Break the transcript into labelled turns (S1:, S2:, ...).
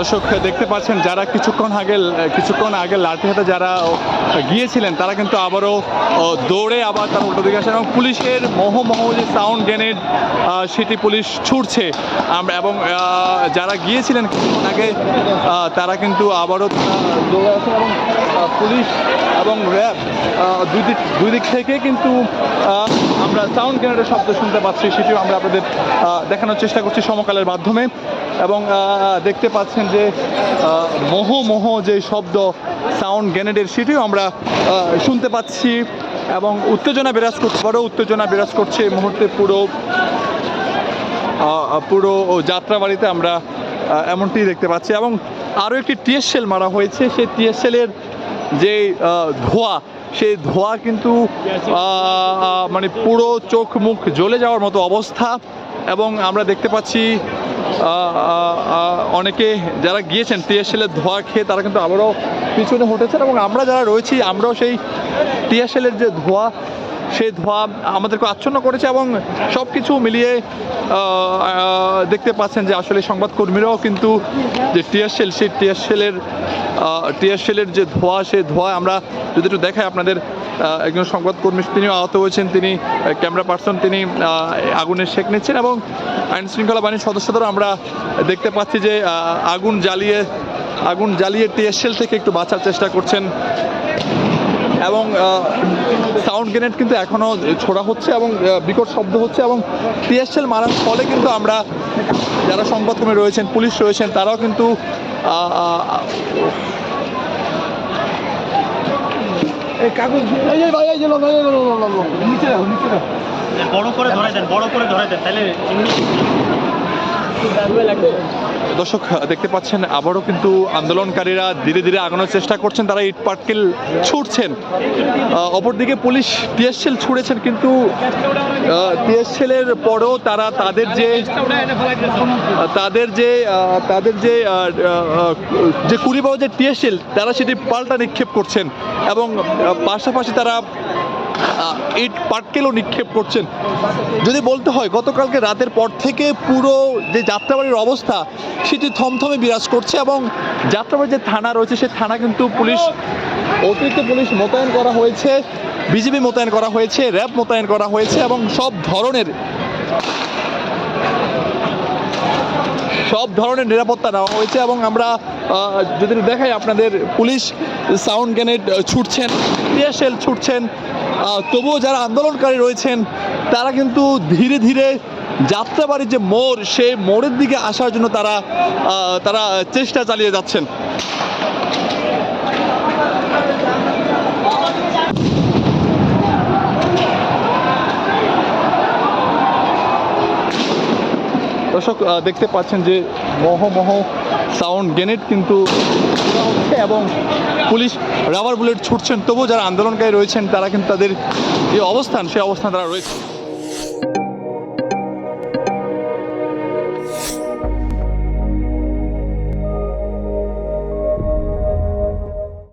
S1: দর্শক দেখতে পাচ্ছেন, যারা কিছুক্ষণ আগে কিছুক্ষণ আগে লাঠি হাতে যারা গিয়েছিলেন, তারা কিন্তু আবারও দৌড়ে আবার তার উল্টো দিকে আসেন এবং পুলিশের মোহ মোহ যে সাউন্ড গ্রেনেড সেটি পুলিশ ছুটছে আমরা, এবং যারা গিয়েছিলেন কিছুক্ষণ আগে তারা কিন্তু আবারও দৌড়ে আসেন এবং পুলিশ এবং র্যাব দুই দিক দুই দিক থেকে কিন্তু আমরা সাউন্ড গ্রেনেডের শব্দ শুনতে পাচ্ছি, সেটিও আমরা আপনাদের দেখানোর চেষ্টা করছি সমকালের মাধ্যমে। এবং দেখতে পাচ্ছেন যে মোহ মোহ যে শব্দ সাউন্ড গ্রেনেডের সেটিও আমরা শুনতে পাচ্ছি এবং উত্তেজনা বিরাজ করছে বড় উত্তেজনা বিরাজ করছে এই মুহূর্তে পুরো পুরো যাত্রাবাড়িতে আমরা এমনটি দেখতে পাচ্ছি এবং আরও একটি টিএসএল মারা হয়েছে, সেই টিএসএলের যে ধোঁয়া, সেই ধোঁয়া কিন্তু মানে পুরো চোখ মুখ জ্বলে যাওয়ার মতো অবস্থা এবং আমরা দেখতে পাচ্ছি অনেকে যারা গিয়েছেন টিএসএলের ধোয়া খেয়ে, তারা কিন্তু আবারও পিছনে হটেছেন এবং আমরা যারা রয়েছি, আমরাও সেই টিএসএলের যে ধোঁয়া সেই ধোঁয়া আমাদেরকে আচ্ছন্ন করেছে এবং সব কিছু মিলিয়ে দেখতে পাচ্ছেন যে আসলে সংবাদকর্মীরাও কিন্তু যে টিএসএল সেই টিএসএলের টিএসএলের যে ধোঁয়া সেই ধোঁয়া আমরা যদি একটু দেখাই আপনাদের একজন সংবাদকর্মী তিনিও আহত হয়েছেন তিনি ক্যামেরা পার্সন তিনি আহ, আগুনের শেক নিচ্ছেন এবং আইন শৃঙ্খলা বাহিনীর সদস্যদেরও আমরা দেখতে পাচ্ছি যে আগুন জ্বালিয়ে আগুন জ্বালিয়ে টিএসএল থেকে একটু বাঁচার চেষ্টা করছেন। এবং সাউন্ড গ্রেনেড কিন্তু এখনও ছোড়া হচ্ছে এবং বিকট শব্দ হচ্ছে এবং টিএসএল মারার ফলে কিন্তু আমরা যারা সংবাদকর্মী রয়েছেন পুলিশ রয়েছেন তারাও কিন্তু।
S2: নিচে
S3: বড় করে ধরে দেন বড় করে ধরে দেন তাহলে
S1: দর্শক, দেখতে পাচ্ছেন, আবারও কিন্তু আন্দোলনকারীরা ধীরে ধীরে আগানোর চেষ্টা করছেন। তারা ইট পাটকেল ছুটছেন অপরদিকে পুলিশ টিএসএল ছুড়েছেন কিন্তু টিএসএলের পরেও তারা তাদের যে তাদের যে তাদের যে যে কুড়িবাহ যে টিএসএল তারা সেটি পাল্টা নিক্ষেপ করছেন এবং পাশাপাশি তারা ইট পাটকেলও নিক্ষেপ করছেন। যদি বলতে হয়, গতকালকে রাতের পর থেকে পুরো যে যাত্রাবাড়ির অবস্থা, সেটি থমথমে বিরাজ করছে এবং যাত্রাবাড়ির যে থানা রয়েছে, সে থানা কিন্তু পুলিশ, অতিরিক্ত পুলিশ মোতায়েন করা হয়েছে, বিজিবি মোতায়েন করা হয়েছে, র্যাব মোতায়েন করা হয়েছে এবং সব ধরনের সব ধরনের নিরাপত্তা নেওয়া হয়েছে এবং আমরা যদি দেখাই আপনাদের, পুলিশ সাউন্ড গ্রেনেড ছুটছেন টিএসএল ছুটছেন তবুও যারা আন্দোলনকারী রয়েছেন, তারা কিন্তু ধীরে ধীরে যাত্রাবাড়ির যে মোড়, সেই মোড়ের দিকে আসার জন্য তারা তারা চেষ্টা চালিয়ে যাচ্ছেন। দর্শক দেখতে পাচ্ছেন যে মহ মহ সাউন্ড গ্রেনেড কিন্তু এবং পুলিশ রাবার বুলেট ছুটছেন। তবুও যারা আন্দোলনকারী রয়েছেন, তারা কিন্তু তাদের যে অবস্থান, সেই অবস্থান তারা রয়েছে।